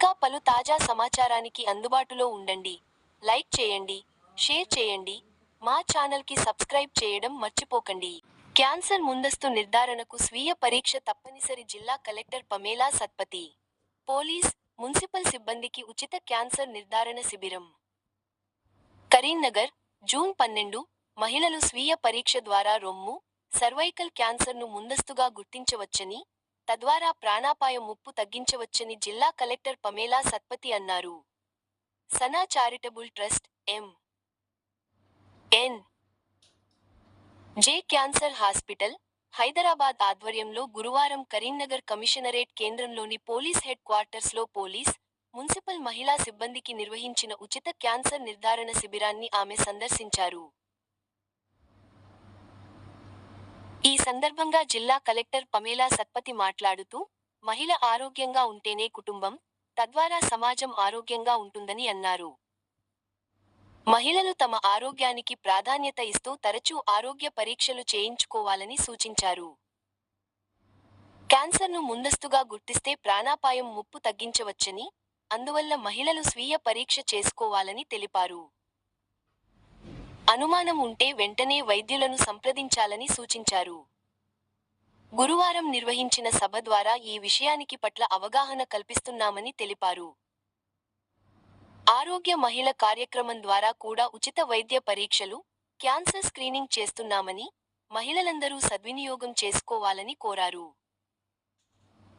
ఇంకా పలు తాజా సమాచారానికి అందుబాటులో ఉండండి. లైక్ చేయండి షేర్ చేయండి మా ఛానల్కి సబ్స్క్రైబ్ చేయడం మర్చిపోకండి. క్యాన్సర్ ముందస్తు నిర్ధారణకు స్వీయ పరీక్ష తప్పనిసరి జిల్లా collector Pamela Satpathy. Police municipal సిబ్బందికి ఉచిత క్యాన్సర్ నిర్ధారణ శిబిరం. కరీంనగర్ జూన్ పన్నెండు మహిళలు స్వీయ పరీక్ష ద్వారా రొమ్ము సర్వైకల్ క్యాన్సర్ను ముందస్తుగా గుర్తించవచ్చని తద్వారా ప్రాణాపాయ ముప్పు తగ్గించవచ్చని జిల్లా కలెక్టర్ పమేలా సత్పతి అన్నారు. Sana charitable trust M. N. J. Cancer hospital Hyderabad ఆధ్వర్యంలో గురువారం కరీంనగర్ కమిషనరేట్ కేంద్రంలోని పోలీస్ హెడ్ క్వార్టర్స్లో పోలీస్ మున్సిపల్ మహిళా సిబ్బందికి నిర్వహించిన ఉచిత క్యాన్సర్ నిర్ధారణ శిబిరాన్ని ఆమె సందర్శించారు. ఈ సందర్భంగా జిల్లా కలెక్టర్ పమేలా సత్పతి మాట్లాడుతూ మహిళ ఆరోగ్యంగా ఉంటేనే కుటుంబం తద్వారా సమాజం ఆరోగ్యంగా ఉంటుందని అన్నారు. మహిళలు తమ ఆరోగ్యానికి ప్రాధాన్యత ఇస్తూ తరచూ ఆరోగ్య పరీక్షలు చేయించుకోవాలని సూచించారు. క్యాన్సర్ను ముందస్తుగా గుర్తిస్తే ప్రాణాపాయం ముప్పు తగ్గించవచ్చని అందువల్ల మహిళలు స్వీయ పరీక్ష చేసుకోవాలని తెలిపారు. అనుమానం ఉంటే వెంటనే వైద్యులను సంప్రదించాలని సూచించారు. గురువారం నిర్వహించిన సభ ద్వారా ఈ విషయానికి పట్ల అవగాహన కల్పిస్తున్నామని తెలిపారు. ఆరోగ్య మహిళ కార్యక్రమం ద్వారా కూడా ఉచిత వైద్య పరీక్షలు క్యాన్సర్ స్క్రీనింగ్ చేస్తున్నామని మహిళలందరూ సద్వినియోగం చేసుకోవాలని కోరారు.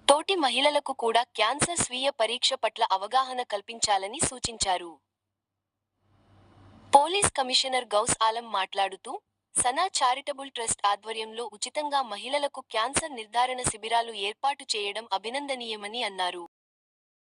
తోటి మహిళలకు కూడా క్యాన్సర్ స్వీయ పరీక్ష పట్ల అవగాహన కల్పించాలని సూచించారు. పోలీస్ కమిషనర్ గౌస్ ఆలం మాట్లాడుతూ సనా చారిటబుల్ ట్రస్ట్ ఆధ్వర్యంలో ఉచితంగా మహిళలకు క్యాన్సర్ నిర్ధారణ శిబిరాలు ఏర్పాటు చేయడం అభినందనీయమని అన్నారు.